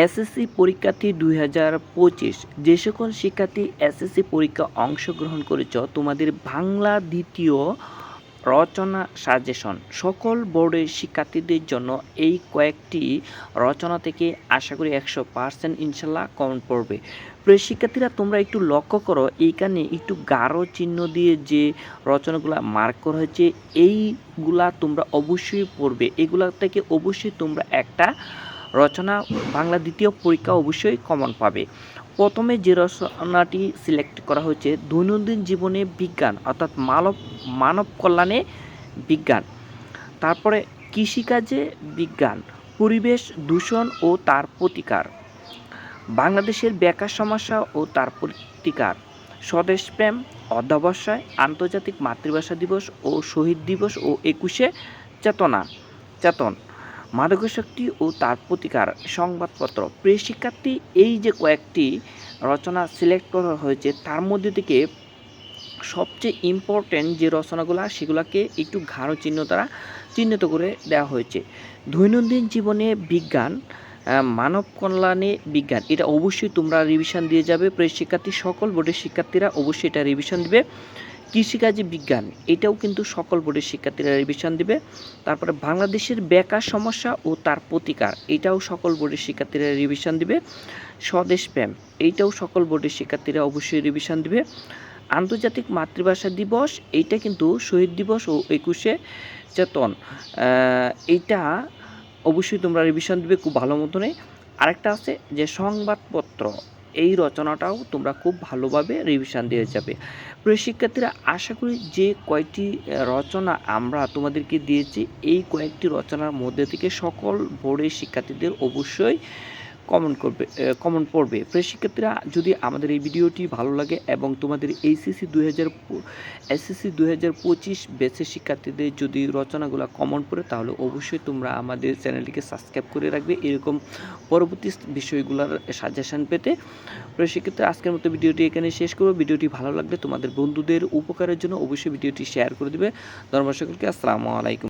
SSC পরীক্ষার্থী দুই হাজার পঁচিশ, যে সকল শিক্ষার্থী এসএসসি পরীক্ষা অংশগ্রহণ করেছ, তোমাদের বাংলা দ্বিতীয় রচনা সাজেশন। সকল বোর্ডের শিক্ষার্থীদের জন্য এই কয়েকটি রচনা থেকে আশা করি একশো পার্সেন্ট ইনশাল্লাহ কমন পড়বে। প্রিয় শিক্ষার্থীরা, তোমরা একটু লক্ষ্য করো, এইখানে একটু গাঢ় চিহ্ন দিয়ে যে রচনাগুলো মার্ক করা হয়েছে, এইগুলা তোমরা অবশ্যই পড়বে। এগুলা থেকে অবশ্যই তোমরা একটা রচনা বাংলা দ্বিতীয় পরীক্ষা অবশ্যই কমন পাবে। প্রথমে যে রচনাটি সিলেক্ট করা হয়েছে, দৈনন্দিন জীবনে বিজ্ঞান, অর্থাৎ মানব মানব কল্যাণে বিজ্ঞান। তারপরে কৃষিকাজে বিজ্ঞান, পরিবেশ দূষণ ও তার প্রতিকার। বাংলাদেশের বেকার সমস্যা ও তার প্রতিকার। স্বদেশপ্রেম অধ্যবসায়, আন্তর্জাতিক মাতৃভাষা দিবস ও শহীদ দিবস ও একুশে চেতনা, চেতন। মাদকাসক্তি ও তার প্রতিকার সংবাদপত্র। প্রিয় শিক্ষার্থী, এই যে কয়েকটি রচনা সিলেক্ট করা হয়েছে, তার মধ্যে থেকে সবচেয়ে ইম্পর্ট্যান্ট যে রচনাগুলো, সেগুলোকে একটু ঘাড় চিহ্ন দ্বারা চিহ্নিত করে দেওয়া হয়েছে। দৈনন্দিন জীবনে বিজ্ঞান মানব কল্যাণে বিজ্ঞান, এটা অবশ্যই তোমরা রিভিশন দিয়ে যাবে। প্রিয় শিক্ষার্থী, সকল বোর্ডের শিক্ষার্থীরা অবশ্যই এটা রিভিশন দিবে। কৃষিকাজে বিজ্ঞান, এটাও কিন্তু সকল বোর্ডের শিক্ষার্থীরা রিভিশন দিবে। তারপরে বাংলাদেশের বেকার সমস্যা ও তার প্রতিকার, এটাও সকল বোর্ডের শিক্ষার্থীরা রিভিশন দিবে। স্বদেশপ্রেম এইটাও সকল বোর্ডের শিক্ষার্থীরা অবশ্যই রিভিশন দিবে। আন্তর্জাতিক মাতৃভাষা দিবস এইটা কিন্তু শহীদ দিবস ও একুশে চেতন এইটা অবশ্যই তোমরা রিভিশন দিবে, খুব ভালো মতনে আরেকটা আছে যে সংবাদপত্র এই রচনাটাও তোমরা খুব ভালোভাবে রিভিশন দিয়ে যাবে। প্রিয় শিক্ষার্থীরা আশা করি যে কয়েকটি রচনা আমরা তোমাদেরকে দিয়েছি, এই কয়েকটি রচনার মধ্যে থেকে সকল বোর্ডের শিক্ষার্থীদের অবশ্যই কমন করবে কমন পড়বে। প্রিয় শিক্ষার্থীরা, যদি আমাদের এই ভিডিওটি ভালো লাগে এবং তোমাদের এইচএসসি দুই হাজার এসএসসি দুই হাজার পঁচিশ বেসের শিক্ষার্থীদের যদি রচনাগুলো কমন পড়ে, তাহলে অবশ্যই তোমরা আমাদের চ্যানেলটিকে সাবস্ক্রাইব করে রাখবে। এরকম পরবর্তী বিষয়গুলোর সাজেশন পেতে। প্রিয় শিক্ষার্থীরা, আজকের মতো ভিডিওটি এখানে শেষ করব। ভিডিওটি ভালো লাগলে তোমাদের বন্ধুদের উপকারের জন্য অবশ্যই ভিডিওটি শেয়ার করে দিবে। ধর্ম সকলকে। আসসালামু আলাইকুম।